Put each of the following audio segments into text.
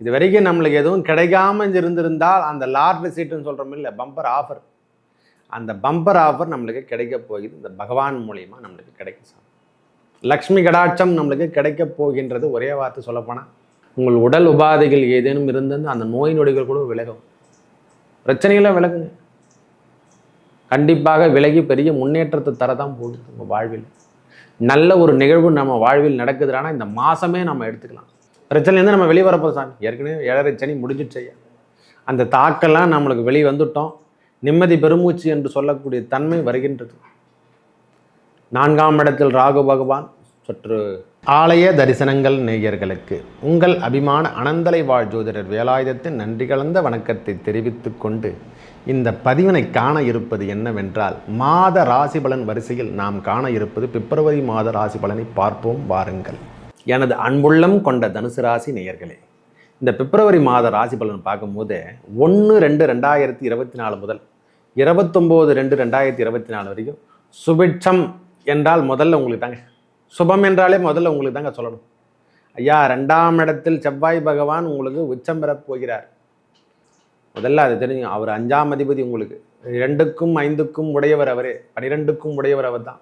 இது வரைக்கும் நம்மளுக்கு எதுவும் கிடைக்காம இருந்திருந்தால் அந்த லாட்ரி சீட்டுன்னு சொல்கிறோம் இல்லை பம்பர் ஆஃபர் அந்த பம்பர் ஆஃபர் நம்மளுக்கு கிடைக்க போகுது. இந்த பகவான் மூலியமாக நம்மளுக்கு கிடைக்கும் சார். லக்ஷ்மி கடாட்சம் நம்மளுக்கு கிடைக்க போகின்றது ஒரே வார்த்தை சொல்லப்போனால் உங்கள் உடல் உபாதைகள் ஏதேனும் இருந்தது அந்த நோய் நொடிகள் கூட விலகும். பிரச்சனைகளும் விலகுங்க. கண்டிப்பாக விலகி பெரிய முன்னேற்றத்தை தரதான் போகுது உங்கள் வாழ்வில். நல்ல ஒரு நிகழ்வு நம்ம வாழ்வில் நடக்குதுன்னா இந்த மாதமே நம்ம எடுத்துக்கலாம். பிரச்சனைலேருந்து நம்ம வெளியே வரப்போ சாமி. ஏற்கனவே ஏழரை சனி முடிஞ்சிடுச்சு ஐயா. அந்த தாக்கெல்லாம் நம்மளுக்கு வெளியே வந்துட்டோம். நிம்மதி பெருமூச்சு என்று சொல்லக்கூடிய தன்மை வருகின்றது. நான்காம் இடத்தில் ராகு பகவான் சற்று ஆலய தரிசனங்கள் நேயர்களுக்கு உங்கள் அபிமான அனந்தலை வாழ் ஜோதிடர் வேலாயுதத்தின் நன்றி கலந்த வணக்கத்தை தெரிவித்து கொண்டு இந்த பதிவினை காண இருப்பது என்னவென்றால் மாத ராசி பலன் வரிசையில் நாம் காண இருப்பது பிப்ரவரி மாத ராசி பலனை பார்ப்போம் வாருங்கள். எனது அன்புள்ளம் கொண்ட தனுசு ராசி நேயர்களே இந்த பிப்ரவரி மாத ராசி பலன் பார்க்கும்போது ஒன்று ரெண்டு ரெண்டாயிரத்தி இருபத்தி நாலு முதல் இருபத்தொம்போது ரெண்டு ரெண்டாயிரத்தி இருபத்தி நாலு வரைக்கும் சுபிட்சம் என்றால் முதல்ல உங்களுக்கு தாங்க சுபம் என்றாலே முதல்ல உங்களுக்கு தாங்க சொல்லணும். ஐயா ரெண்டாம் இடத்தில் செவ்வாய் பகவான் உங்களுக்கு உச்சம் பெறப் போகிறார். முதல்ல அது தெரிஞ்சு அவர் அஞ்சாம் அதிபதி உங்களுக்கு ரெண்டுக்கும் ஐந்துக்கும் உடையவர் அவரே பனிரெண்டுக்கும் உடையவர் அவர் தான்.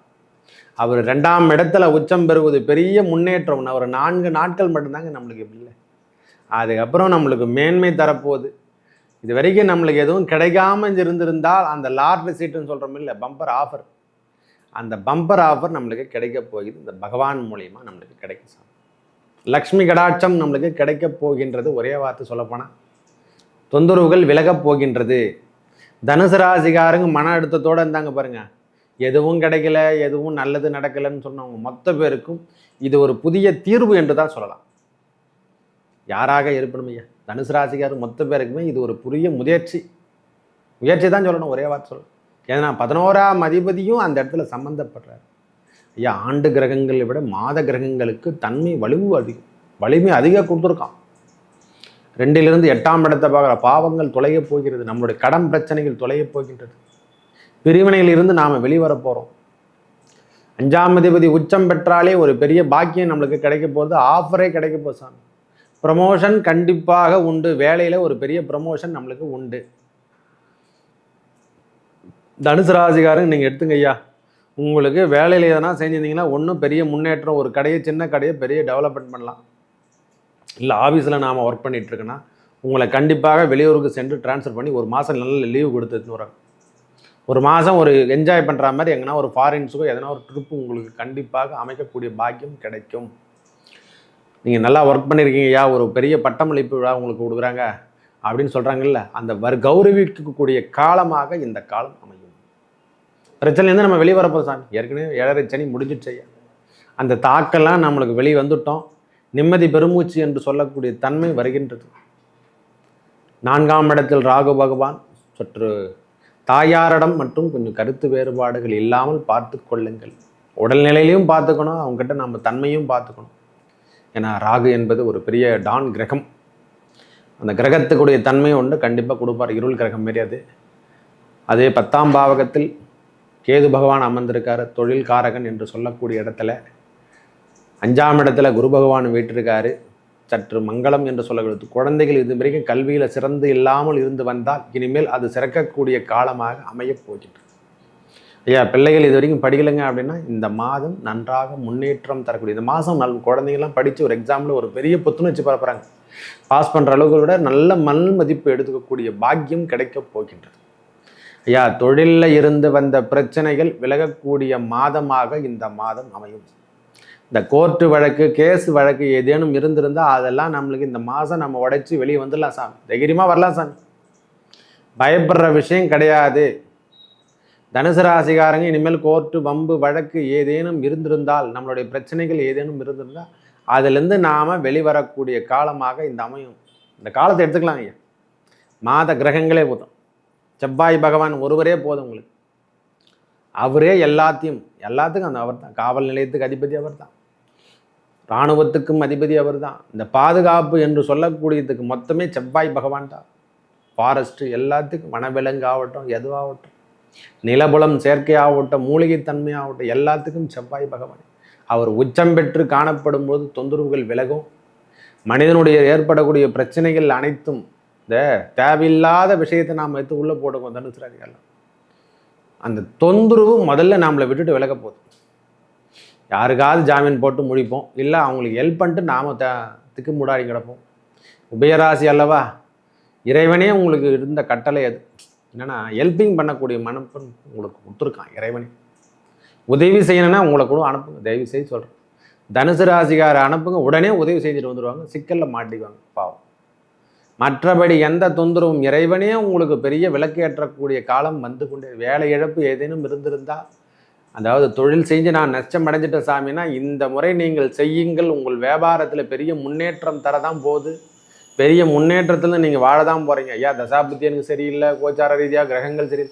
அவர் ரெண்டாம் இடத்துல உச்சம் பெறுவது பெரிய முன்னேற்றம். ஒரு நான்கு நாட்கள் மட்டும்தாங்க நம்மளுக்கு இப்படி இல்லை. அதுக்கப்புறம் நம்மளுக்கு மேன்மை தரப்போகுது. இது வரைக்கும் நம்மளுக்கு எதுவும் கிடைக்காம இருந்திருந்தால் அந்த லாட்ரி சீட்டுன்னு சொல்கிறோம் இல்லை பம்பர் ஆஃபர் அந்த பம்பர் ஆஃபர் நம்மளுக்கு கிடைக்க போகுது. இந்த பகவான் மூலியமாக நம்மளுக்கு கிடைக்கும் சார். லக்ஷ்மி கடாட்சம் நம்மளுக்கு கிடைக்க போகின்றது ஒரே வார்த்தை சொல்லப்போனால் தொந்தரவுகள் விலகப் போகின்றது. தனுசு ராசிகாரங்க மன அழுத்தத்தோடு இருந்தாங்க பாருங்கள் எதுவும் கிடைக்கல எதுவும் நல்லது நடக்கலைன்னு சொன்னவங்க மொத்த பேருக்கும் இது ஒரு புதிய தீர்வு என்று தான் சொல்லலாம். யாராக இருப்பணும் ஐயா? தனுசு ராசிக்கார் மொத்த பேருக்குமே இது ஒரு புதிய முயற்சி முயற்சி தான் சொல்லணும் ஒரே வார்த்தை சொல்லணும். ஏன்னா பதினோராம் அதிபதியும் அந்த இடத்துல சம்மந்தப்படுறார் ஐயா ஆண்டு கிரகங்களை விட மாத கிரகங்களுக்கு தன்மை வலிவு அதிகம். வலிமை அதிகம் கொடுத்துருக்கான். ரெண்டிலிருந்து எட்டாம் இடத்தை பார்க்குற பாவங்கள் தொலைய போகிறது. நம்மளுடைய கடன் பிரச்சனைகள் தொலையப் போகின்றது. பிரிவினையிலிருந்து நாம் வெளிவர போகிறோம் அஞ்சாம் அதிபதி உச்சம் பெற்றாலே ஒரு பெரிய பாக்கியம் நம்மளுக்கு கிடைக்க போகுது. ஆஃபரே கிடைக்க போகுது சாமி. ப்ரமோஷன் கண்டிப்பாக உண்டு. வேலையில் ஒரு பெரிய ப்ரமோஷன் நம்மளுக்கு உண்டு. தனுசு ராசிகாரன் நீங்கள் எடுத்துங்க ஐயா. உங்களுக்கு வேலையில் எதனா செஞ்சிருந்தீங்கன்னா ஒன்றும் பெரிய முன்னேற்றம் ஒரு கடையை சின்ன கடையை பெரிய டெவலப்மெண்ட் பண்ணலாம். இல்லை ஆஃபீஸில் நாம் ஒர்க் பண்ணிகிட்ருக்கேன்னா உங்களை கண்டிப்பாக வெளியூருக்கு சென்று ட்ரான்ஸ்ஃபர் பண்ணி ஒரு மாதம் நல்ல லீவு கொடுத்துட்டு வராங்க ஒரு மாதம் ஒரு என்ஜாய் பண்ணுற மாதிரி எங்கன்னா ஒரு ஃபாரின்ஸுக்கோ எதனா ஒரு ட்ரிப்பு உங்களுக்கு கண்டிப்பாக அமைக்கக்கூடிய பாக்கியம் கிடைக்கும். நீங்கள் நல்லா ஒர்க் பண்ணியிருக்கீங்க ஐயா ஒரு பெரிய பட்டமளிப்பு விழா உங்களுக்கு கொடுக்குறாங்க அப்படின்னு சொல்கிறாங்கல்ல அந்த வர் கௌரவிக்கக்கூடிய காலமாக இந்த காலம் அமையும். பிரச்சனைலேருந்து நம்ம வெளியே வரப்போ சாமி. ஏற்கனவே ஏழரை சனி முடிஞ்சிடுச்சையா அந்த தாக்கெல்லாம் நம்மளுக்கு வெளியே வந்துட்டோம். நிம்மதி பெருமூச்சு என்று சொல்லக்கூடிய தன்மை வருகின்றது. நான்காம் இடத்தில் ராகு பகவான் சற்று தாயாரிடம் மட்டும் கொஞ்சம் கருத்து வேறுபாடுகள் இல்லாமல் பார்த்து கொள்ளுங்கள். உடல்நிலையிலையும் பார்த்துக்கணும் அவங்ககிட்ட நம்ம தன்மையும் பார்த்துக்கணும். ஏன்னா ராகு என்பது ஒரு பெரிய டான் கிரகம். அந்த கிரகத்துக்குடைய தன்மை ஒன்று கண்டிப்பாக கொடுப்பார் இருள் கிரகம் மாரி அது. அதே பத்தாம் பாவகத்தில் கேது பகவான் அமர்ந்திருக்காரு தொழில் காரகன் என்று சொல்லக்கூடிய இடத்துல. அஞ்சாம் இடத்துல குரு பகவான் வீட்டிருக்காரு. சற்று மங்களம் என்று சொல்லப்படுது குழந்தைகள் இது வரைக்கும் கல்வியில் சிறந்து இல்லாமல் இருந்து வந்தால் இனிமேல் அது சிறக்கக்கூடிய காலமாக அமையப் போகின்றது. ஐயா பிள்ளைகள் இது வரைக்கும் படிக்கலைங்க அப்படின்னா இந்த மாதம் நன்றாக முன்னேற்றம் தரக்கூடிய இந்த மாதம் நல் குழந்தைங்கள்லாம் படித்து ஒரு எக்ஸாமில் ஒரு பெரிய புத்துணர்ச்சி பரப்புகிறாங்க பாஸ் பண்ணுற அளவுக்கு விட நல்ல மண் மதிப்பு எடுத்துக்கக்கூடிய பாக்கியம் கிடைக்கப் போகின்றது. ஐயா தொழிலில் இருந்து வந்த பிரச்சனைகள் விலகக்கூடிய மாதமாக இந்த மாதம் அமையும். இந்த கோர்ட்டு வழக்கு கேஸ் வழக்கு ஏதேனும் இருந்திருந்தால் அதெல்லாம் நம்மளுக்கு இந்த மாதம் நம்ம உடைச்சி வெளியே வந்துடலாம் சாமி. தைரியமாக வரலாம் சாமி. பயப்படுற விஷயம் கிடையாது. தனுசு ராசிகாரங்க இனிமேல் கோர்ட்டு வம்பு வழக்கு ஏதேனும் இருந்திருந்தால் நம்மளுடைய பிரச்சனைகள் ஏதேனும் இருந்திருந்தால் அதுலேருந்து நாம் வெளிவரக்கூடிய காலமாக இந்த அமையும். இந்த காலத்தை எடுத்துக்கலாம் ஐயா. மாத கிரகங்களே போதும். செவ்வாய் பகவான் ஒருவரே போதும் உங்களுக்கு. அவரே எல்லாத்தையும் எல்லாத்துக்கும் அந்த அவர் தான் காவல் நிலையத்துக்கு அதிபதி அவர் தான் இராணுவத்துக்கும் அதிபதி அவர் தான் இந்த பாதுகாப்பு என்று சொல்லக்கூடியதுக்கு மொத்தமே செவ்வாய் பகவான் தான். ஃபாரஸ்ட்டு எல்லாத்துக்கும் வனவிலங்கு ஆகட்டும் எதுவாகட்டும் நிலபுலம் செயற்கையாகட்டும் மூலிகைத்தன்மையாகட்டும் எல்லாத்துக்கும் செவ்வாய் பகவான். அவர் உச்சம் பெற்று காணப்படும் போது தொந்தரவுகள் விலகும். மனிதனுடைய ஏற்படக்கூடிய பிரச்சனைகள் அனைத்தும் இந்த தேவையில்லாத விஷயத்தை நாம் எடுத்து உள்ளே போட்டுக்கோம் தனுசு ராசிக்காரலாம் அந்த தொந்தரவு முதல்ல நம்மளை விட்டுட்டு விலக போகுது. யாருக்காவது ஜாமீன் போட்டு முடிப்போம். இல்லை அவங்களுக்கு ஹெல்ப் பண்ணிட்டு நாம் த திக்கு முடாடி கிடப்போம். உபயராசி அல்லவா? இறைவனே உங்களுக்கு இருந்த கட்டளை அது. என்னென்னா ஹெல்ப்பிங் பண்ணக்கூடிய மனப்பன் உங்களுக்கு கொடுத்துருக்கான் இறைவனே. உதவி செய்யணும்னா உங்களை கூட அனுப்புங்க. தயவு செய்து சொல்கிறேன் தனுசு ராசிக்காரை அனுப்புங்க. உடனே உதவி செஞ்சுட்டு வந்துடுவாங்க சிக்கலில் மாட்டிக்குவாங்க. பாவம். மற்றபடி எந்த தொந்தரவும் இறைவனே உங்களுக்கு பெரிய விளக்கேற்றக்கூடிய காலம் வந்து கொண்டே வேலை இழப்பு ஏதேனும் இருந்திருந்தால் அதாவது தொழில் செஞ்சு நான் நஷ்டம் அடைஞ்சிட்ட சாமினா இந்த முறை நீங்கள் செய்யுங்கள். உங்கள் வியாபாரத்தில் பெரிய முன்னேற்றம் தரதான் போகுது. பெரிய முன்னேற்றத்தில் நீங்கள் வாழ தான் போகிறீங்க ஐயா தசாபுத்தி எனக்கு சரியில்லை. கோச்சார ரீதியாக கிரகங்கள் சரி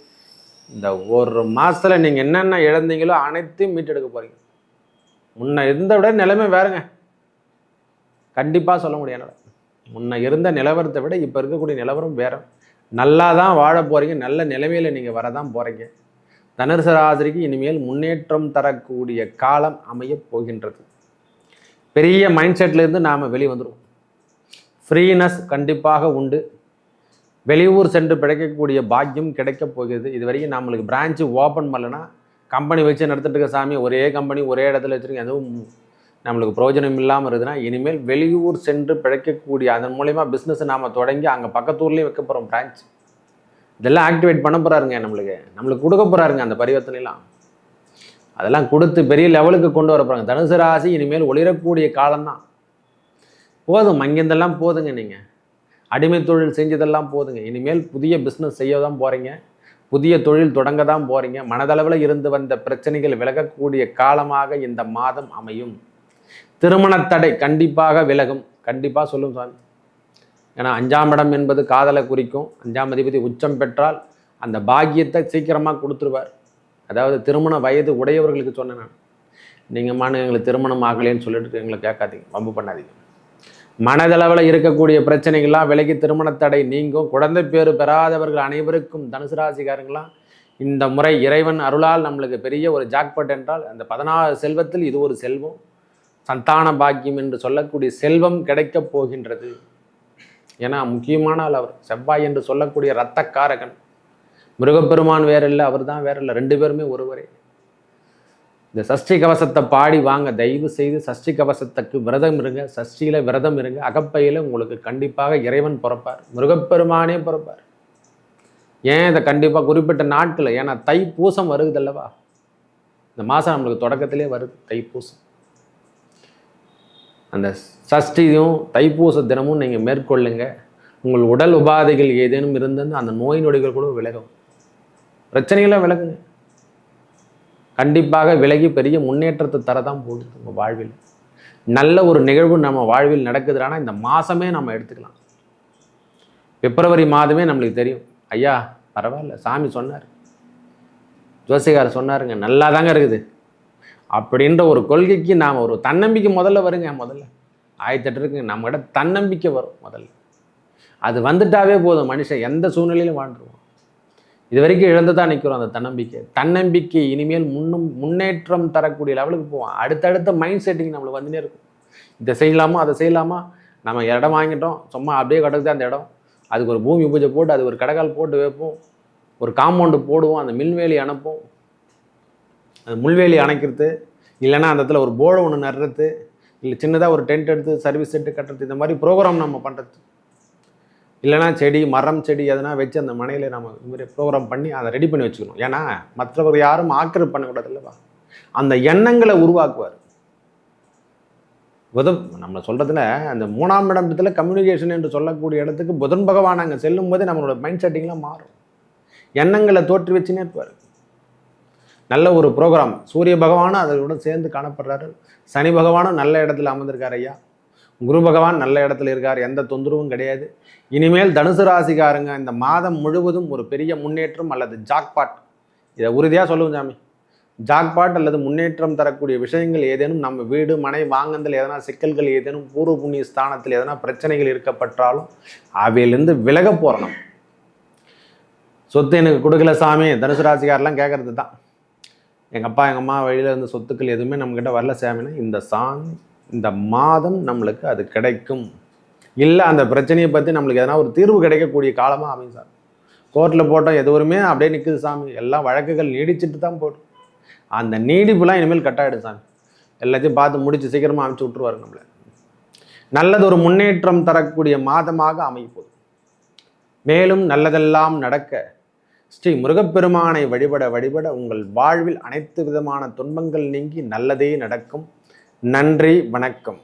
இந்த ஒரு மாதத்தில் நீங்கள் என்னென்ன இழந்தீங்களோ அனைத்தையும் மீட்டெடுக்க போகிறீங்க முன்ன இருந்த விட நிலைமை வேறுங்க. கண்டிப்பாக சொல்ல முடியும் என்னால். முன்ன இருந்த நிலவரத்தை விட இப்போ இருக்கக்கூடிய நிலவரம் வேறு. நல்லா தான் வாழ போகிறீங்க நல்ல நிலைமையில் நீங்கள் வரதான் போகிறீங்க தனுசு ராசிக்கு இனிமேல் முன்னேற்றம் தரக்கூடிய காலம் அமையப் போகின்றது. பெரிய மைண்ட் செட்லேருந்து நாம் வெளியே வந்துடுவோம் ஃப்ரீனஸ் கண்டிப்பாக உண்டு. வெளியூர் சென்று பிழைக்கக்கூடிய பாக்கியம் கிடைக்கப் போகிறது. இது வரைக்கும் நம்மளுக்கு பிரான்ச்சு ஓப்பன் பண்ணலன்னா கம்பெனி வச்சு நடத்திட்டு இருக்க சாமி ஒரே கம்பெனி ஒரே இடத்துல வச்சுருக்கேன் அதுவும் நம்மளுக்கு பிரயோஜனம் இல்லாமல் இருக்குதுன்னா இனிமேல் வெளியூர் சென்று பிழைக்கக்கூடிய அதன் மூலயமா பிஸ்னஸ் நாம் தொடங்கி அங்கே பக்கத்தூர்லேயும் வைக்க போகிறோம் பிரான்ச் இதெல்லாம் ஆக்டிவேட் பண்ண போகிறாருங்க நம்மளுக்கு. நம்மளுக்கு கொடுக்க போகிறாருங்க அந்த பரிவர்த்தனைலாம் அதெல்லாம் கொடுத்து பெரிய லெவலுக்கு கொண்டு வர போகிறாங்க தனுசு ராசி இனிமேல் ஒளிரக்கூடிய காலம்தான். போதும் அங்கேருந்தெல்லாம் போதுங்க நீங்கள் அடிமை தொழில் செஞ்சதெல்லாம் போதுங்க. இனிமேல் புதிய பிஸ்னஸ் செய்ய தான் போகிறீங்க புதிய தொழில் தொடங்க தான் போகிறீங்க மனதளவில் இருந்து வந்த பிரச்சனைகள் விலகக்கூடிய காலமாக இந்த மாதம் அமையும். திருமண தடை கண்டிப்பாக விலகும். கண்டிப்பாக சொல்லும் சாமி. ஏன்னா அஞ்சாம் இடம் என்பது காதலை குறிக்கும். அஞ்சாம் அதிபதி உச்சம் பெற்றால் அந்த பாக்கியத்தை சீக்கிரமாக கொடுத்துருவார். அதாவது திருமண வயது உடையவர்களுக்கு சொன்னேன் நான். நீங்கள் மானு எங்களுக்கு திருமணம் ஆகலேன்னு சொல்லிட்டு எங்களை கேட்காதீங்க. வம்பு பண்ணாதீங்க. மனதளவில் இருக்கக்கூடிய பிரச்சனைகள்லாம் விலகி திருமண தடை நீங்கும். குழந்தை பேறு பெறாதவர்கள் அனைவருக்கும் தனுசு ராசிக்காரங்களாம் இந்த முறை இறைவன் அருளால் நம்மளுக்கு பெரிய ஒரு ஜாக்பட் என்றால் அந்த பதினாறு செல்வத்தில் இது ஒரு செல்வம். சந்தான பாக்கியம் என்று சொல்லக்கூடிய செல்வம் கிடைக்கப் போகின்றது. ஏன்னா முக்கியமான ஆள் அவர். செவ்வாய் என்று சொல்லக்கூடிய ரத்தக்காரகன் முருகப்பெருமான் வேற இல்லை அவர் தான் வேற இல்லை. ரெண்டு பேருமே ஒருவரே. இந்த சஷ்டி கவசத்தை பாடி வாங்க தயவு செய்து சஷ்டி கவசத்துக்கு விரதம் இருங்க. சஷ்டியில் விரதம் இருங்க. அகப்பையில் உங்களுக்கு கண்டிப்பாக இறைவன் பிறப்பார். முருகப்பெருமானே பிறப்பார். ஏன் இதை கண்டிப்பாக குறிப்பிட்ட நாட்களில்? ஏன்னா தைப்பூசம் வருது அல்லவா? இந்த மாதம் நம்மளுக்கு தொடக்கத்திலே வருது தைப்பூசம். அந்த சஷ்டியும் தைப்பூச தினமும் நீங்கள் மேற்கொள்ளுங்க. உங்கள் உடல் உபாதைகள் ஏதேனும் இருந்ததுன்னு அந்த நோய் நொடிகள் கூட விலகும். பிரச்சனைகளை விலகுங்க. கண்டிப்பாக விலகி பெரிய முன்னேற்றத்தை தரதான் போகுது உங்கள் வாழ்வில். நல்ல ஒரு நிகழ்வு நம்ம வாழ்வில் நடக்குதுன்னா இந்த மாதமே நம்ம எடுத்துக்கலாம். பிப்ரவரி மாதமே நம்மளுக்கு தெரியும். ஐயா பரவாயில்ல சாமி சொன்னார். ஜோசிகார் சொன்னாருங்க நல்லா தாங்க இருக்குது. அப்படின்ற ஒரு கொள்கைக்கு நாம் ஒரு தன்னம்பிக்கை முதல்ல வருங்க முதல்ல. ஆயிரத்தெட்டு இருக்குங்க நம்மகிட்ட தன்னம்பிக்கை வரும் முதல்ல. அது வந்துட்டாவே போதும் மனுஷன் எந்த சூழ்நிலையிலும் வாழ்ந்துருவோம் இது வரைக்கும் இழந்து தான் நிற்கிறோம் அந்த தன்னம்பிக்கை. தன்னம்பிக்கை இனிமேல் முன்னும் முன்னேற்றம் தரக்கூடிய லெவலுக்கு போவோம் அடுத்தடுத்த மைண்ட் செட்டிங் நம்மளுக்கு வந்துனே இருக்கும். இதை செய்யலாமா அதை செய்யலாமா? நம்ம இடம் வாங்கிட்டோம் சும்மா அப்படியே கிடக்குது அந்த இடம். அதுக்கு ஒரு பூமி பூஜை போட்டு அது ஒரு கடைக்கால் போட்டு வைப்போம். ஒரு காம்பவுண்டு போடுவோம் அந்த மின்வேலி அனுப்போம் முள்வேலி அணைக்கிறது இல்லைன்னா அந்த இடத்துல ஒரு போர்டு ஒன்று நடுறது இல்லை சின்னதாக ஒரு டென்ட் எடுத்து சர்வீஸ் செட்டு கட்டுறது இந்த மாதிரி ப்ரோக்ராம் நம்ம பண்ணுறது இல்லைனா செடி மரம் செடி எதனா வச்சு அந்த மனையில் நம்ம இது மாதிரி ப்ரோக்ராம் பண்ணி அதை ரெடி பண்ணி வச்சுக்கணும். ஏன்னா மற்றவர் யாரும் ஆக்கிரமிப்பு பண்ணக்கூடாது இல்லைவா அந்த எண்ணங்களை உருவாக்குவார். புதன் நம்ம சொல்கிறதுல அந்த மூணாம் இடத்துல கம்யூனிகேஷன் என்று சொல்லக்கூடிய இடத்துக்கு புதன் பகவான் அங்கே செல்லும் போதே நம்மளோட மைண்ட் செட்டிங்லாம் மாறும். எண்ணங்களை தோற்றி வச்சுன்னே இருப்பார். நல்ல ஒரு ப்ரோக்ராம் சூரிய பகவானும் அதனுடன் சேர்ந்து காணப்படுறாரு. சனி பகவானும் நல்ல இடத்துல அமர்ந்திருக்கார் ஐயா. குரு பகவான் நல்ல இடத்துல இருக்கார். எந்த தொந்தரவும் கிடையாது. இனிமேல் தனுசு ராசிக்காரங்க இந்த மாதம் முழுவதும் ஒரு பெரிய முன்னேற்றம் அல்லது ஜாக்பாட். இதை உறுதியாக சொல்லுவோம் சாமி. ஜாக்பாட் அல்லது முன்னேற்றம் தரக்கூடிய விஷயங்கள் ஏதேனும் நம்ம வீடு மனை வாங்கந்தல் எதனா சிக்கல்கள் ஏதேனும் பூர்வ புண்ணிய ஸ்தானத்தில் எதனா பிரச்சனைகள் இருக்கப்பட்டாலும் அவையிலேருந்து விலக போகிறோம் சொத்து எனக்கு கொடுக்கல சாமி. தனுசு ராசிக்காரெலாம் கேட்கறது தான் எங்கள் அப்பா எங்கள் அம்மா வழியில் இருந்த சொத்துக்கள் எதுவுமே நம்மக்கிட்ட வரல சாமினா இந்த சாங் இந்த மாதம் நம்மளுக்கு அது கிடைக்கும். இல்லை அந்த பிரச்சனையை பற்றி நம்மளுக்கு எதனா ஒரு தீர்வு கிடைக்கக்கூடிய காலமாக அமையும் சார் கோர்ட்டில் போட்டோம் எதுவுமே அப்படியே நிற்குது சாமி. எல்லாம் வழக்குகள் நீடிச்சிட்டு தான் போடும் அந்த நீடிப்புலாம் இனிமேல் கட்டாயிடும் சாமி. எல்லாத்தையும் பார்த்து முடிச்சு சீக்கிரமாக அமுச்சு விட்ருவாரு நம்மளை. நல்லது ஒரு முன்னேற்றம் தரக்கூடிய மாதமாக அமைப்போம் மேலும் நல்லதெல்லாம் நடக்க ஸ்ரீ முருகப்பெருமானை வழிபட வழிபட உங்கள் வாழ்வில் அனைத்து விதமான துன்பங்கள் நீங்கி நல்லதே நடக்கும். நன்றி வணக்கம்.